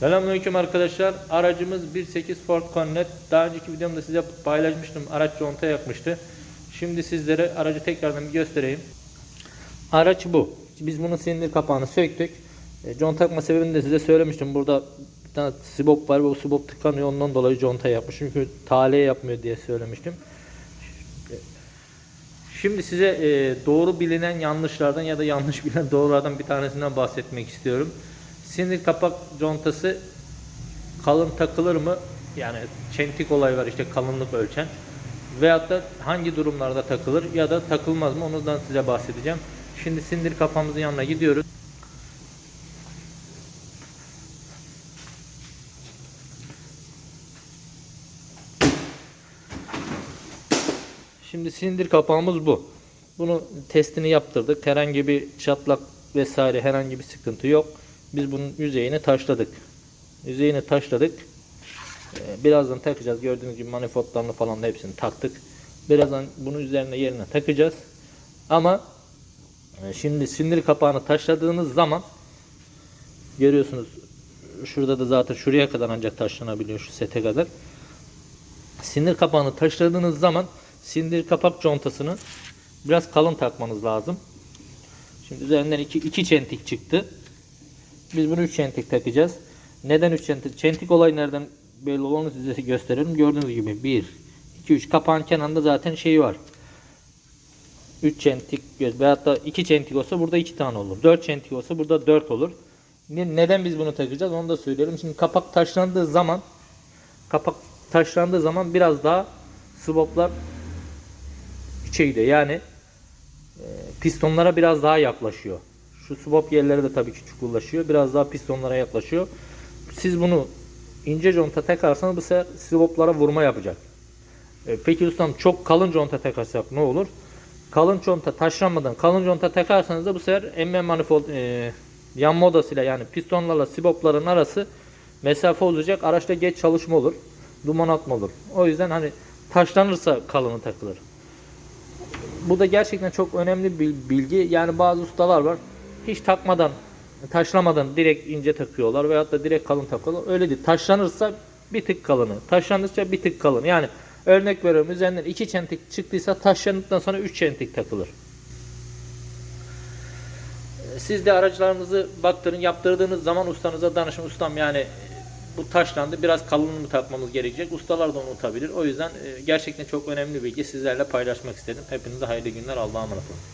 Selamünaleyküm arkadaşlar. Aracımız 1.8 Ford Connect. Daha önceki videomda size paylaşmıştım. Araç conta yakmıştı. Şimdi sizlere aracı tekrardan bir göstereyim. Araç bu. Biz bunun silindir kapağını söktük. E, conta takma sebebini de size söylemiştim. Burada bir tane sibop var o sibop tıkanıyor. Ondan dolayı conta yapmış. Çünkü taliye yapmıyor diye söylemiştim. Şimdi size e, doğru bilinen yanlışlardan ya da yanlış bilinen doğrulardan bir tanesinden bahsetmek istiyorum. Sinir kapak contası kalın takılır mı? Yani çentik olay var işte kalınlık ölçen. Veyahut da hangi durumlarda takılır ya da takılmaz mı ondan size bahsedeceğim. Şimdi sindir kapağımızın yanına gidiyoruz. Şimdi silindir kapağımız bu. Bunu testini yaptırdık. Herhangi bir çatlak vesaire herhangi bir sıkıntı yok. Biz bunun yüzeyini taşladık. Yüzeyini taşladık. Ee, Birazdan takacağız. Gördüğünüz gibi manifoldlarını falan da hepsini taktık. Birazdan bunu üzerine yerine takacağız. Ama e, şimdi sindir kapağını taşladığınız zaman görüyorsunuz şurada da zaten şuraya kadar ancak taşlanabiliyor şu sete kadar. Sindir kapağını taşladığınız zaman sindir kapak contasını biraz kalın takmanız lazım. Şimdi üzerinden iki, iki çentik çıktı. Biz bunu 3 çentik takacağız. Neden 3 çentik? Çentik olay nereden belli olduğunu size gösteriyorum. Gördüğünüz gibi 1, 2, 3 kapağın kenarında zaten şeyi var. 3 çentik veyahut da 2 çentik olsa burada 2 tane olur. 4 çentik olsa burada 4 olur. Ne- Neden biz bunu takacağız onu da söyleyelim. Şimdi kapak taşlandığı zaman kapak taşlandığı zaman biraz daha swaplar içe. Yani e, pistonlara biraz daha yaklaşıyor. Şu swap yerleri de tabii ki çukurlaşıyor. Biraz daha pistonlara yaklaşıyor. Siz bunu ince conta takarsanız bu sefer swaplara vurma yapacak. E, peki ustam çok kalın conta takarsak ne olur? Kalın conta taşlanmadan kalın conta takarsanız da bu sefer emme manifold e, yan modasıyla yani pistonlarla swapların arası mesafe olacak. Araçta geç çalışma olur. Duman atma olur. O yüzden hani taşlanırsa kalını takılır. Bu da gerçekten çok önemli bir bilgi. Yani bazı ustalar var. Hiç takmadan, taşlamadan direkt ince takıyorlar veyahut da direkt kalın takıyorlar. Öyle değil. Taşlanırsa bir tık kalını. Taşlanırsa bir tık kalın. Yani örnek veriyorum üzerinden iki çentik çıktıysa taşlandıktan sonra üç çentik takılır. Siz de araçlarınızı baktırın, yaptırdığınız zaman ustanıza danışın. Ustam yani bu taşlandı biraz kalın mı takmamız gerekecek. Ustalar da unutabilir. O yüzden e, gerçekten çok önemli bilgi sizlerle paylaşmak istedim. Hepinize hayırlı günler. Allah'a emanet olun.